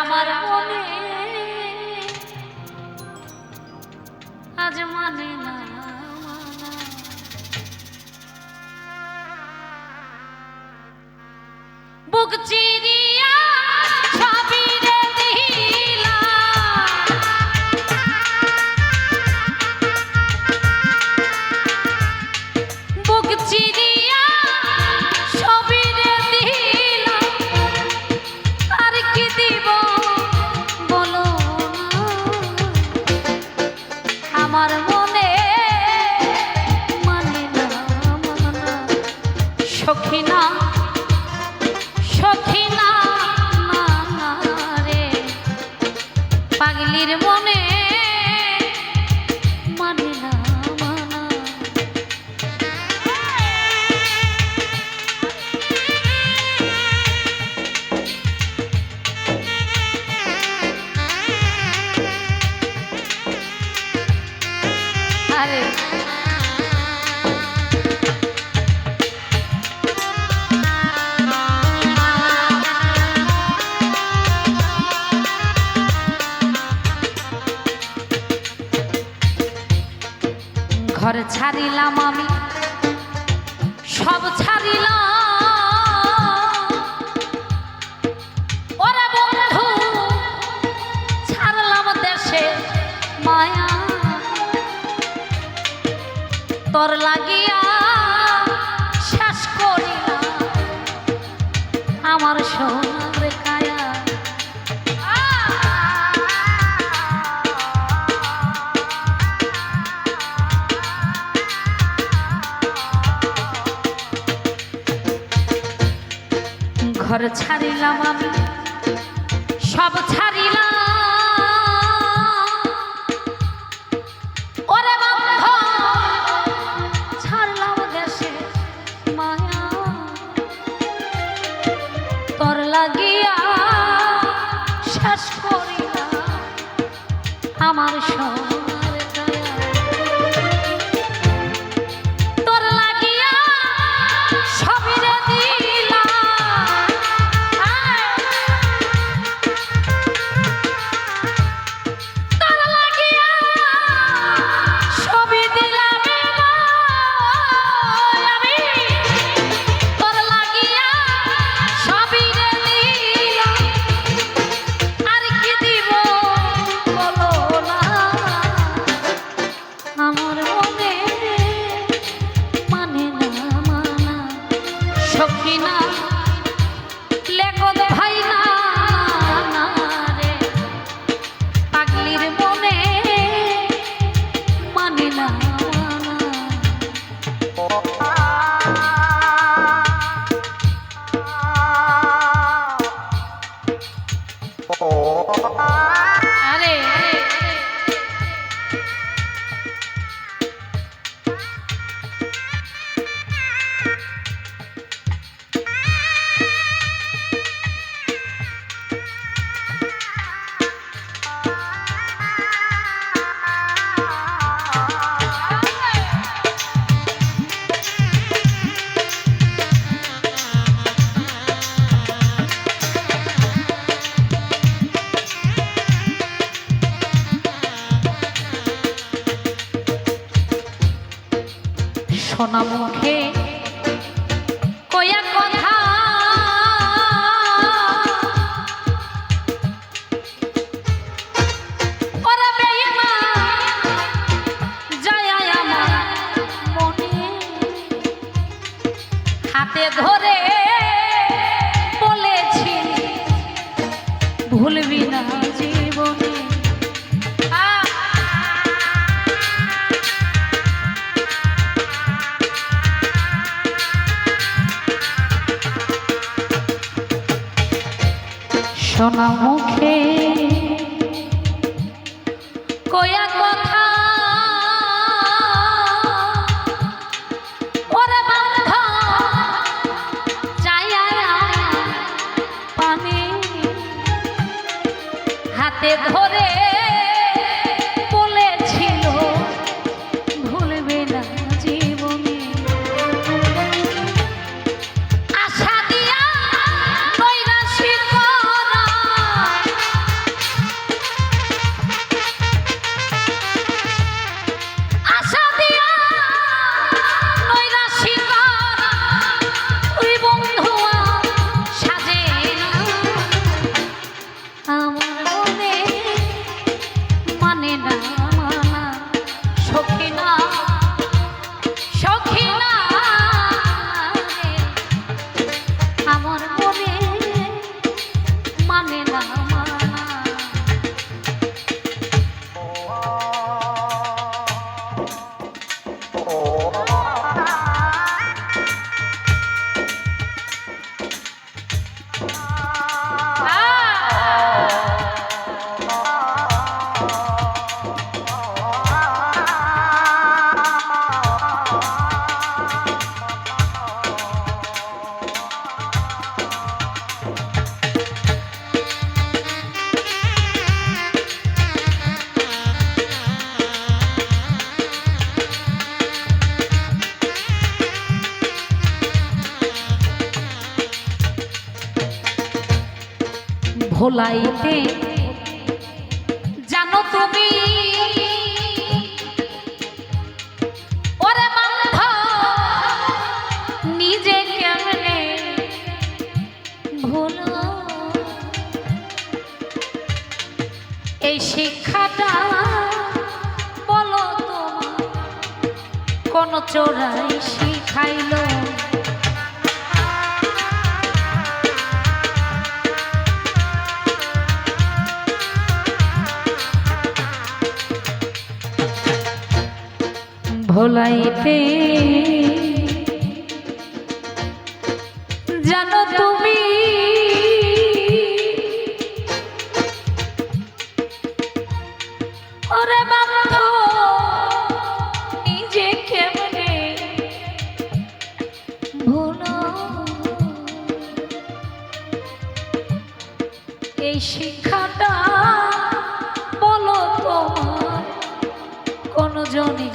আমার মনে আজ মানে না। বুক চিরিয়া ঘর ছাড়িলাম আমি সব ছাড়িলাম। মায়া। তোর লাগিয়া ছাড়িলাম আমি সব ছাড়িলাম। ছাড়লাম দেশে তোর লাগিয়া শেষ করিলাম আমার সোনার সখী না লেখত ভাই না রে পাগলির মনে মানে না মানা সোনা মুখে কয়া কথা। হাতে ধরে সোনা মুখে। কয়া কথা। ওরে বান্ধা চাইয়া পানি হাতে ধরে। ভোলাইতে জানো তুমি নিজে ভুল? এই শিক্ষাটা বলো তোমার কোন চোরাই শিখাইলো? ভোলাইতে। জানো তুমি ওরে বান্ধব নিজে কেমনে ভুল? এই শিক্ষাটা বলো তোমার কোনো জনে